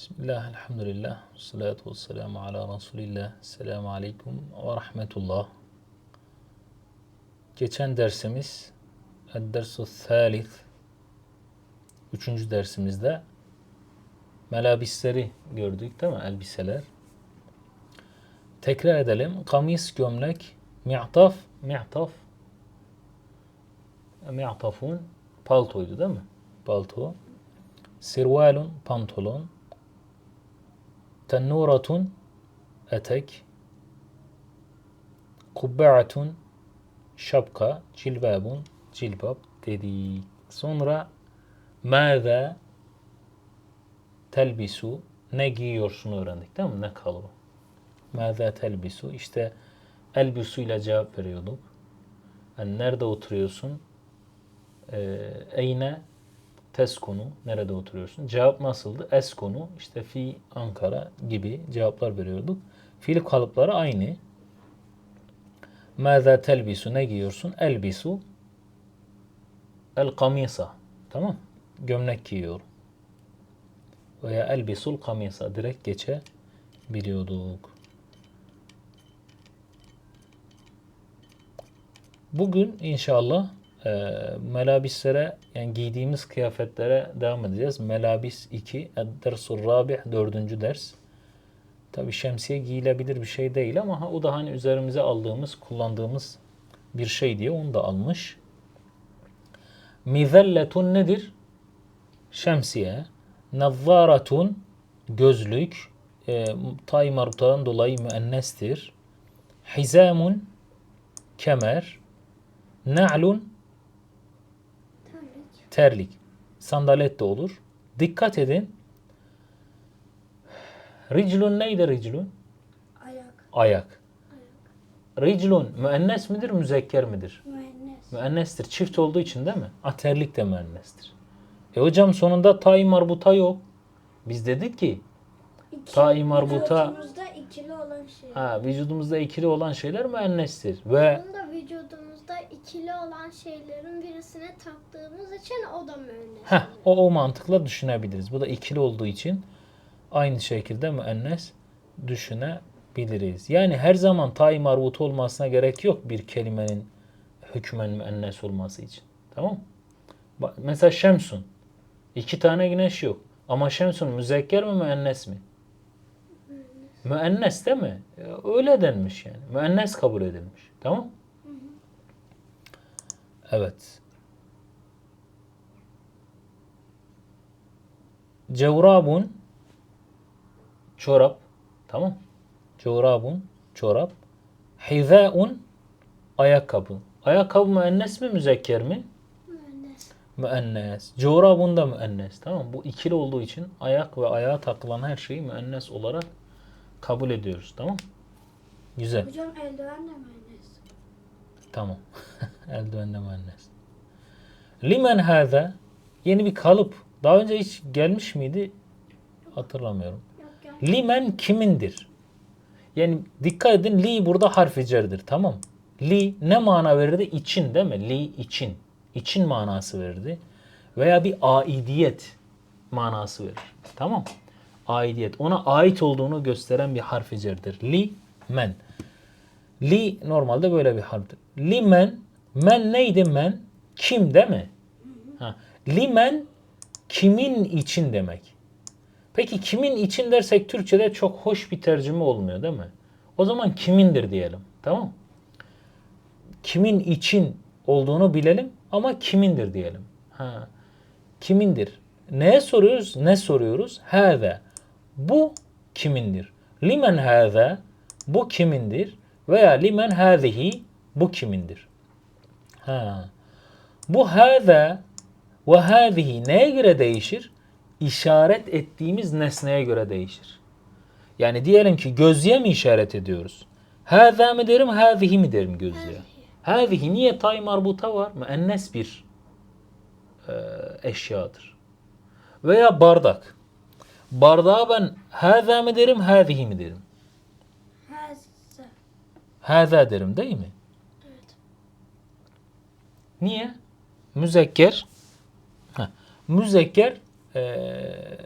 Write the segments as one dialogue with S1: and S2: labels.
S1: Bismillah, elhamdülillah, salatu ve selamu ala Resulillah, selamu aleyküm ve rahmetullah. Geçen dersimiz, Ed-Dersu Thalith, üçüncü dersimizde melabisleri gördük değil mi? Elbiseler. Tekrar edelim. Kamis, gömlek, mi'taf, mi'taf, mi'tafun paltoydu değil mi? Palto. Sirvalun, pantolon. Tennuratun etek. Kubbe'atun şapka. Cilbabun cilbab dedik. Sonra mâze telbisu ne giyiyorsun öğrendik değil mi? Ne kalıbı? Mâze telbisu işte elbisu ile cevap veriyorduk. Yani nerede oturuyorsun? Ee, eyne teskonu nerede oturuyorsun? Cevap nasıldı? Eskonu işte fi Ankara gibi cevaplar veriyorduk. Fiil kalıpları aynı. Mâzâ telbisu ne giyiyorsun? Elbisu el kamisa. Tamam. Gömlek giyiyorum. Veya elbisul kamisa direkt geçebiliyorduk. Bugün inşallah e, melabislere yani giydiğimiz kıyafetlere devam edeceğiz. Melabis 2, Dersul Rabih 4. ders. Tabi şemsiye giyilebilir bir şey değil ama ha, o da hani üzerimize aldığımız, kullandığımız bir şey diye onu da almış. Mizelletun nedir? Şemsiye. Nazzaratun gözlük. E, tay marutadan dolayı müennestir. Hizamun kemer. Na'lun terlik. Sandalet de olur. Dikkat edin. Riclun neydi riclun?
S2: Ayak.
S1: Ayak. Riclun müennes midir, müzekker midir?
S2: Müennes.
S1: Müennestir. Çift olduğu için değil mi? A terlik de müennestir. E hocam sonunda tay marbuta yok. Biz dedik ki Ta-i marbuta-
S2: Vücudumuzda ikili olan şey.
S1: ha, vücudumuzda ikili olan şeyler müennestir. Ve
S2: Bunun da vücudumuzda ikili olan şeylerin birisine taktığımız için o da müennes.
S1: Heh, o, o mantıkla düşünebiliriz. Bu da ikili olduğu için aynı şekilde müennes düşünebiliriz. Yani her zaman tay marbut olmasına gerek yok bir kelimenin hükmen müennes olması için. Tamam mı? Mesela şemsun. İki tane güneş yok. Ama şemsun müzekker mi müennes mi? Müennes değil mi? Öyle denmiş yani. Müennes kabul edilmiş. Tamam? Evet. Cevrabun çorap. Tamam. Cevrabun çorap. Hizaun ayakkabı. Ayakkabı müennes mi müzekker mi?
S2: Müennes.
S1: Müennes. Cevrabun da müennes. Tamam. Bu ikili olduğu için ayak ve ayağa takılan her şeyi müennes olarak kabul ediyoruz. Tamam. Güzel.
S2: Hocam eldiven de müennes.
S1: Tamam. Eldiven de müennes. Limen hâzâ yeni bir kalıp. Daha önce hiç gelmiş miydi? Hatırlamıyorum.
S2: Yok gel.
S1: Limen kimindir? Yani dikkat edin li burada harfi cerdir. Tamam. Li ne mana verirdi? İçin değil mi? Li için. İçin manası verirdi. Veya bir aidiyet manası verir. Tamam. Aidiyet. Ona ait olduğunu gösteren bir harfi cerdir. Li men. Li normalde böyle bir harftir. Li men. Men neydi men? Kim değil mi? Ha. Li men kimin için demek. Peki kimin için dersek Türkçe'de çok hoş bir tercüme olmuyor değil mi? O zaman kimindir diyelim. Tamam? Kimin için olduğunu bilelim ama kimindir diyelim. Ha. Kimindir? Neye soruyoruz? Ne soruyoruz? Hâze. Bu kimindir? Limen hâze. Bu kimindir? Veya limen hâzihi. Bu kimindir? Ha. Bu hâze ve hâzihi neye göre değişir? İşaret ettiğimiz nesneye göre değişir. Yani diyelim ki gözlüğe mi işaret ediyoruz? Hâzâ mı derim, hâzihi mi derim gözlüğe? Hâzihi niye tay marbuta var? Müennes bir e, eşyadır. Veya bardak. Bardağa ben hâzâ mı derim, hâzihi mi derim? Hâzâ derim değil mi?
S2: Evet.
S1: Niye? Müzekker. Heh, müzekker eee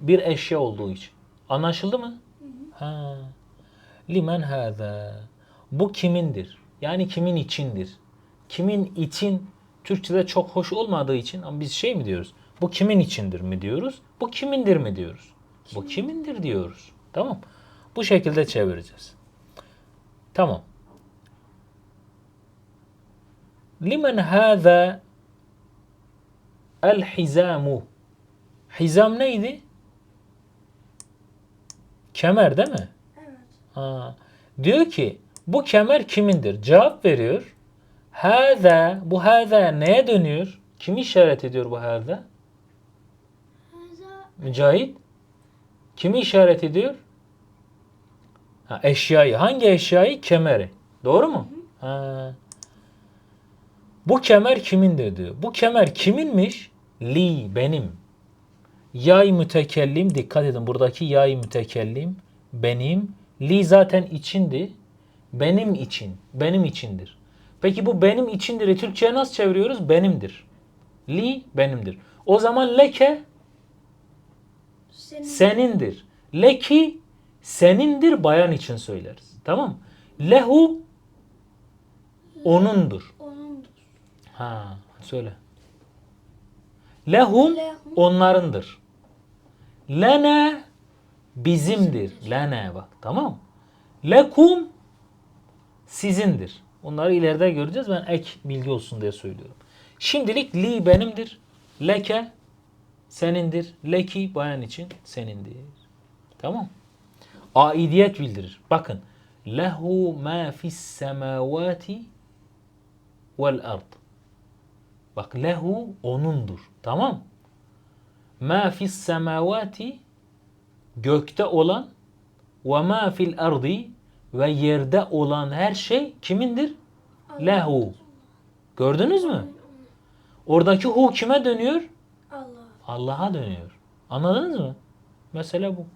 S1: bir eşya olduğu için. Anlaşıldı mı? Ha. Limen hâzâ. Bu kimindir? Yani kimin içindir? Kimin için Türkçe'de çok hoş olmadığı için ama biz şey mi diyoruz? Bu kimin içindir mi diyoruz? Bu kimindir mi diyoruz? Bu kimindir diyoruz. Tamam. Bu şekilde çevireceğiz. Tamam. Limen hâzâ el hizamu. Hizam neydi? Kemer değil mi?
S2: Evet.
S1: Ha. Diyor ki bu kemer kimindir? Cevap veriyor. Hâzâ. Bu hâzâ neye dönüyor? Kimi işaret ediyor bu hâzâ? Mücahit. Kimi işaret ediyor? Ha, eşyayı. Hangi eşyayı? Kemeri. Doğru mu? Ha. Bu kemer kimindir diyor. Bu kemer kiminmiş? Li, benim. Yay mütekellim, dikkat edin buradaki yay mütekellim, benim. Li zaten içindi. Benim için, benim içindir. Peki bu benim içindir'i Türkçe'ye nasıl çeviriyoruz? Benimdir. Li, benimdir. O zaman leke
S2: senin
S1: senindir. Leki senindir bayan için söyleriz. Tamam. Lehu onundur.
S2: onundur.
S1: Ha söyle. Lehum
S2: Lehum.
S1: onlarındır. Lene bizimdir. Lene bak tamam. Lekum sizindir. Onları ileride göreceğiz. Ben ek bilgi olsun diye söylüyorum. Şimdilik li benimdir. Leke senindir. Leki bayan için senindir. Tamam. Aidiyet bildirir. Bakın. Lehu ma fis semavati vel ard. Bak lehu onundur. Tamam. Ma fis semavati gökte olan ve ma fil ardi ve yerde olan her şey kimindir? Lehu. Gördünüz mü? Oradaki hu kime dönüyor?
S2: Allah.
S1: Allah'a dönüyor. Anladınız mı? Mesele bu.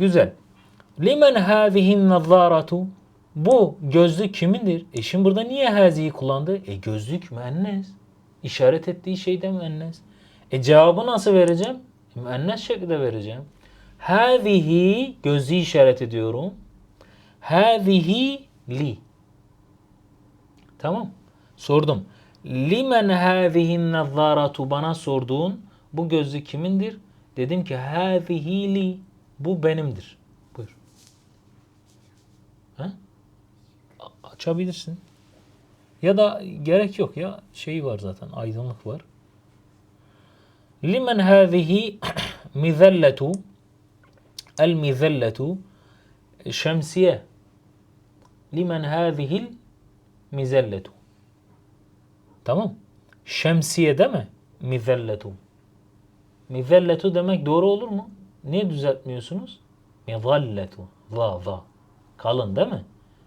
S1: Güzel. Limen hâzihin nazzâratu Bu gözlük kimindir? E şimdi burada niye haziyi kullandı? E gözlük müennes. İşaret ettiği şey de müennes. E cevabı nasıl vereceğim? E, müennes şekilde vereceğim. Hâzihi gözlüğü işaret ediyorum. Hâzihi li. Tamam. Sordum. Limen hâzihin nazzâratu bana sorduğun bu gözlük kimindir? Dedim ki hâzihi li. Bu benimdir. Buyur. Ha? Açabilirsin. Ya da gerek yok ya. Şey var zaten. Aydınlık var. Limen hâzihi mizelletu el mizelletu şemsiye limen hâzihil mizelletu Tamam. Şemsiye deme. Mizelletu. Mizelletu demek doğru olur mu? Niye düzeltmiyorsunuz? Mizalletu. Va va. Kalın değil mi?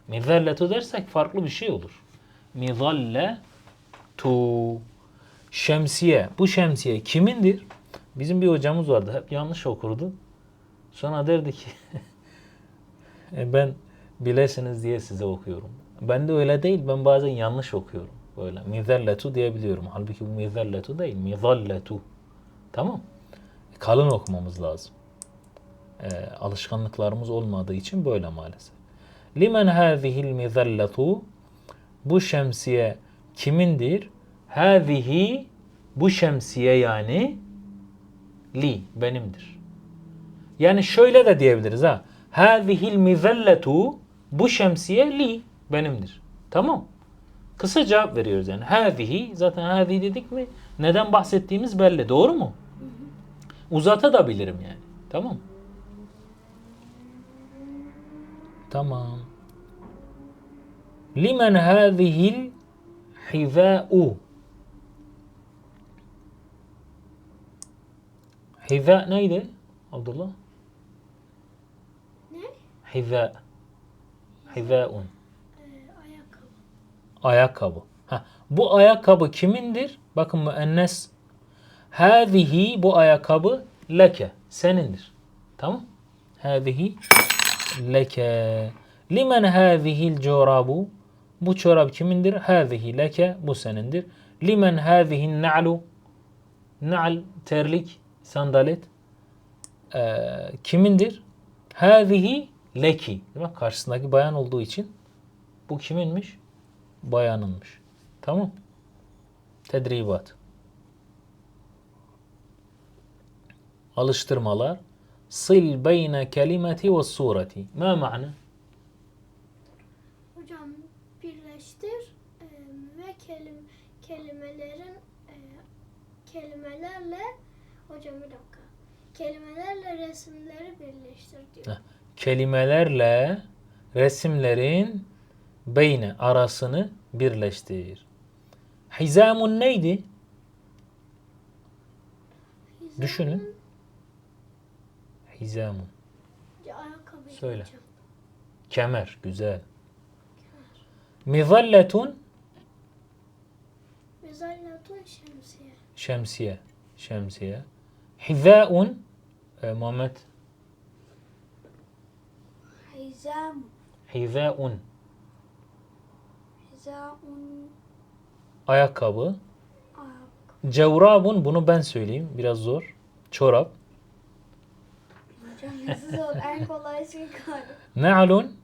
S1: Mizelletu dersek farklı bir şey olur. Mizalletu. Şemsiye. Bu şemsiye kimindir? Bizim bir hocamız vardı. Hep yanlış okurdu. Sonra derdi ki "E, ben bilesiniz diye size okuyorum. Ben de öyle değil. Ben bazen yanlış okuyorum. Böyle mizelletu diyebiliyorum. Halbuki bu mizelletu değil. Mizalletu. Tamam. Kalın okumamız lazım. Ee, alışkanlıklarımız olmadığı için böyle maalesef. Limen hâzihil mizelletu Bu şemsiye kimindir? Hâzihi bu şemsiye yani li benimdir. Yani şöyle de diyebiliriz ha. Hâzihil mizelletu bu şemsiye li benimdir. Tamam. Kısa cevap veriyoruz yani. Hâzihi zaten hâzihi dedik mi neden bahsettiğimiz belli. Doğru mu? Uzatabilirim yani. Tamam. Tamam. Limen hâzihil hizâ'u Hizâ neydi Abdullah?
S2: Ne?
S1: Hizâ. Hizâ'un.
S2: Ee, ayakkabı.
S1: Ayakkabı. Ha, bu ayakkabı kimindir? Bakın müennes. Hâzihi bu ayakkabı leke. Senindir. Tamam? Hâzihi leke. Limen hâzihil corabu? Bu çorap kimindir? Hâzihi leke. Bu senindir. Limen hâzihin na'lu? Na'l terlik. Sandalet eee, kimindir? Hâzihi leki. Değil? Karşısındaki bayan olduğu için bu kiminmiş? Bayanınmış. Tamam. Tedribat. Alıştırmalar. Sil beyne kelimeti ve sureti. Ma ma'na?
S2: Hocam birleştir e, ve kelim, kelimelerin e, kelimelerle hocam bir dakika. Kelimelerle resimleri birleştir diyor.
S1: Heh. Kelimelerle resimlerin beyne arasını birleştir. Hizamun neydi?
S2: Hizamın-
S1: Düşünün. Hizamun.
S2: Ayakkabı
S1: Söyle. Kemer. Güzel. Mizalletun
S2: Mezallatun şemsiye.
S1: şemsiye. Şemsiye. Hizaun e, Muhammed.
S3: Hizam.
S1: Hizaun.
S3: Hizaun.
S1: Ayakkabı.
S3: Ayak.
S1: Cevrabun bunu ben söyleyeyim. Biraz zor. Çorap.
S3: Hocam zor? en kolay şey kaldı.
S1: Na'lun.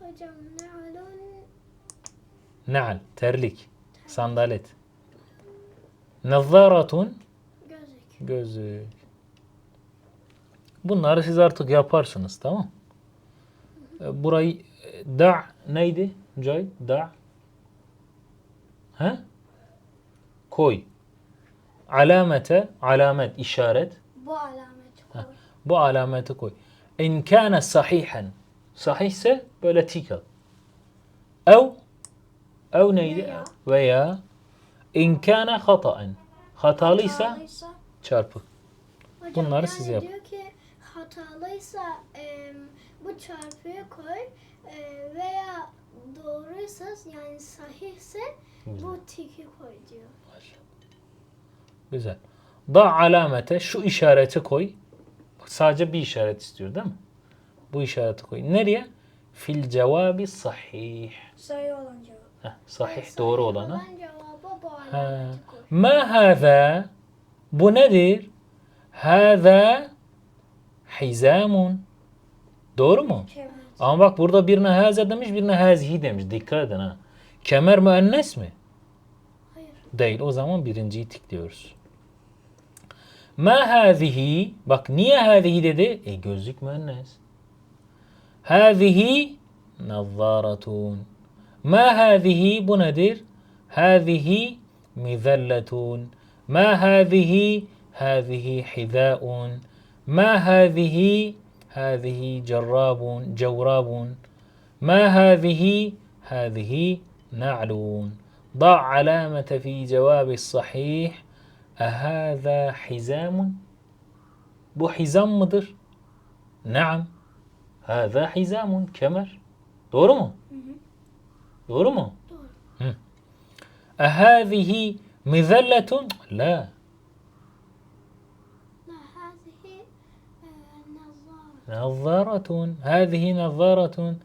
S2: Hocam ne'alun
S1: Na'al. Terlik. Sandalet. Nazzaratun.
S2: gözlük.
S1: Gözlük. Bunları siz artık yaparsınız tamam E, Burayı e, da neydi Mücahit? Da. He? Koy. Alamete, alamet, işaret.
S3: Bu alameti koy.
S1: Bu alameti koy. İn kâne sahihen. Sahihse böyle tik al. Ev ev neydi?
S3: Veya.
S1: İn kâne hataen. Hatalıysa çarpı.
S2: Hocam
S1: Bunları
S2: yani
S1: siz yapın.
S2: diyor ki hatalıysa em, bu çarpıyı koy e, veya doğruysa yani sahihse bu tiki koy diyor.
S1: Güzel. Da alamete şu işareti koy. Sadece bir işaret istiyor değil mi? Bu işareti koy. Nereye? Fil cevabi sahih.
S3: sayı olan cevap.
S1: Heh, sahih doğru olana.
S2: olan.
S1: Ma hâzâ Bu nedir? Hâzâ hizamun. Doğru mu?
S3: Çevir.
S1: Ama bak burada birine hâzâ demiş birine hâzihi demiş. Dikkat edin ha. Kemer müennes mi?
S2: Hayır.
S1: Değil. O zaman birinciyi tıklıyoruz. Ma hâzihi Bak niye hâzihi dedi? E gözlük müennes. Hâzihi nazzâratun. Ma hâzihi bu nedir? Hâzihi mizelletun. Ma hâzihi hâzihi hizâun. Ma hâzihi hâzihi cerrâbun. Cevrâbun. ما هذه هذه نعلون ضع علامة في جواب الصحيح أهذا حزام؟ بو حزام مدر؟ نعم هذا
S2: حزام
S1: كمر دورو مو؟ دورو
S2: مو؟ أهذه مذلة؟ لا
S1: نظارة هذه نظارة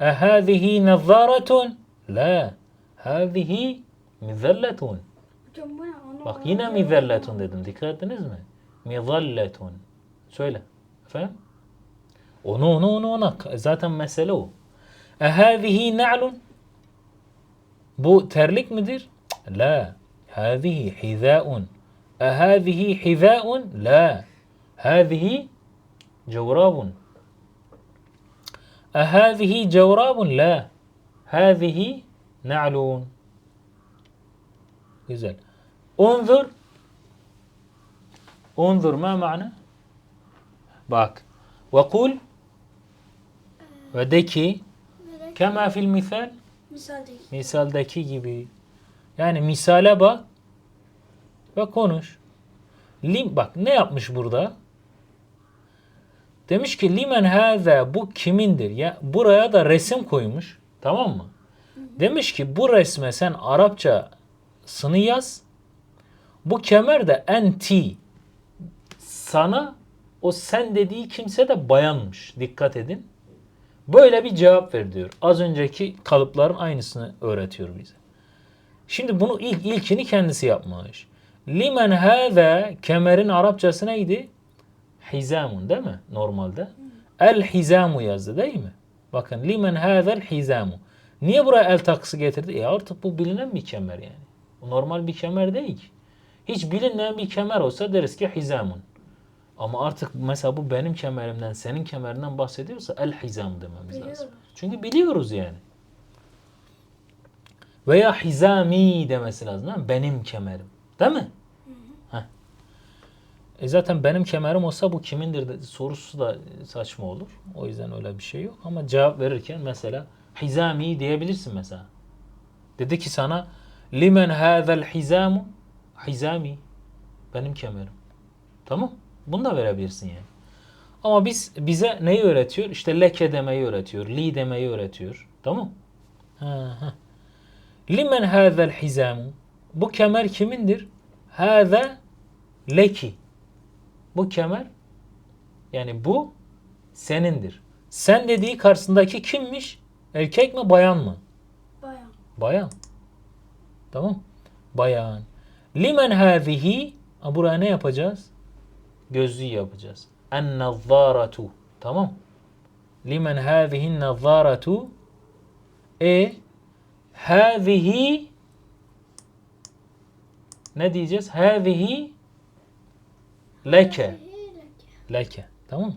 S1: أهذه نظارة لا هذه مذلة
S3: Hocam bu ne? Onu
S1: Bak yine mizelletun dedim. Dikkat ettiniz mi? Mizalletun. Söyle. Efendim? Onu onu onu ona. Zaten mesele o. Ehâzihi na'lun. Bu terlik midir? La. Hâzihi hizâun. Ehâzihi hizâun? La. Hâzihi cevrabun. Ehâzihi cevrabun? La. Hâzihi na'lun. Güzel. Unzur. Unzur ma ma'na? Bak. Ve kul ve de ki kema fil misal
S3: Misaldeki.
S1: misaldeki gibi. Yani misale bak ve konuş. Lim, bak ne yapmış burada? Demiş ki limen haza bu kimindir? Ya buraya da resim koymuş. Tamam mı? Demiş ki bu resme sen Arapça sını yaz. Bu kemer de enti. Sana o sen dediği kimse de bayanmış. Dikkat edin. Böyle bir cevap ver diyor. Az önceki kalıpların aynısını öğretiyor bize. Şimdi bunu ilk ilkini kendisi yapmış. Limen hâzâ kemerin Arapçası neydi? Hizamun değil mi? Normalde. El hizamu yazdı değil mi? Bakın limen hâzel hizamu. Niye buraya el takısı getirdi? E artık bu bilinen bir kemer yani. Normal bir kemer değil ki. Hiç bilinmeyen bir kemer olsa deriz ki hizamun. Ama artık mesela bu benim kemerimden, senin kemerinden bahsediyorsa el hizam dememiz lazım.
S3: Biliyoruz.
S1: Çünkü biliyoruz yani. Veya hizami demesi lazım değil mi? Benim kemerim. Değil mi? Heh. E zaten benim kemerim olsa bu kimindir de, sorusu da saçma olur. O yüzden öyle bir şey yok. Ama cevap verirken mesela hizami diyebilirsin mesela. Dedi ki sana limen hâzel hizamu hizami benim kemerim. Tamam. Bunu da verebilirsin yani. Ama biz bize neyi öğretiyor? İşte leke demeyi öğretiyor. Li demeyi öğretiyor. Tamam. Ha, ha. Limen hâzel hizamu Bu kemer kimindir? Hâze leki. Bu kemer yani bu senindir. Sen dediği karşısındaki kimmiş? Erkek mi bayan mı?
S3: Bayan.
S1: Bayan. Tamam. Bayan. Limen hâzihi Ha, buraya ne yapacağız? Gözlüğü yapacağız. En nazzaratu. Tamam. Limen hâzihin nazzaratu. E hâzihi ne diyeceğiz? Hâzihi leke. Leke. Tamam.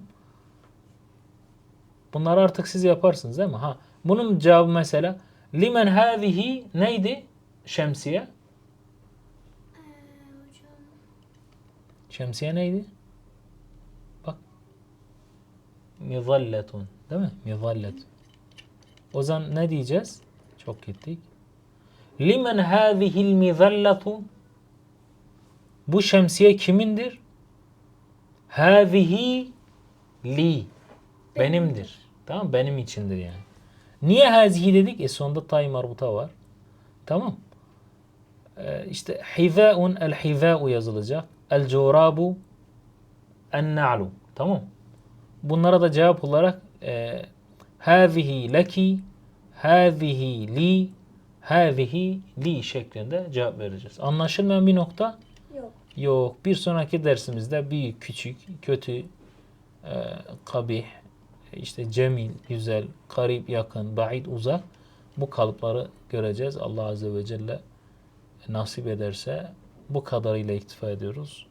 S1: Bunları artık siz yaparsınız değil mi? Ha. Bunun cevabı mesela limen hâzihi neydi? Şemsiye. Şemsiye neydi? Bak. Mizalletun. Değil mi? Mizallet. O zaman ne diyeceğiz? Çok gittik. Limen hâzihil mizalletu Bu şemsiye kimindir? Hâzihi li. Benimdir. Tamam Benim içindir yani. Niye hâzihi dedik? E sonunda tay marbuta var. Tamam. Ee, işte hizâun el hizâu yazılacak. El corabu en na'lu. Tamam. Bunlara da cevap olarak e, hâzihi leki hâzihi li hâzihi li şeklinde cevap vereceğiz. Anlaşılmayan bir nokta
S3: Yok.
S1: yok. Bir sonraki dersimizde büyük, küçük, kötü, e, kabih, işte cemil, güzel, karip, yakın, ba'id, uzak bu kalıpları göreceğiz. Allah Azze ve Celle nasip ederse bu kadarıyla iktifa ediyoruz.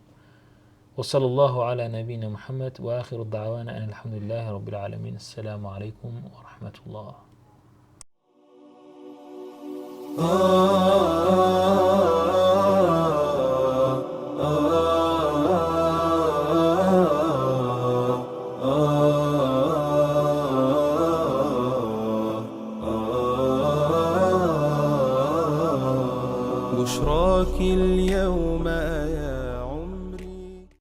S1: Ve sallallahu ala nebine Muhammed ve ahiru davana elhamdülillahi rabbil alemin. Esselamu aleyküm ve rahmetullah.
S4: Ah, ah, ah.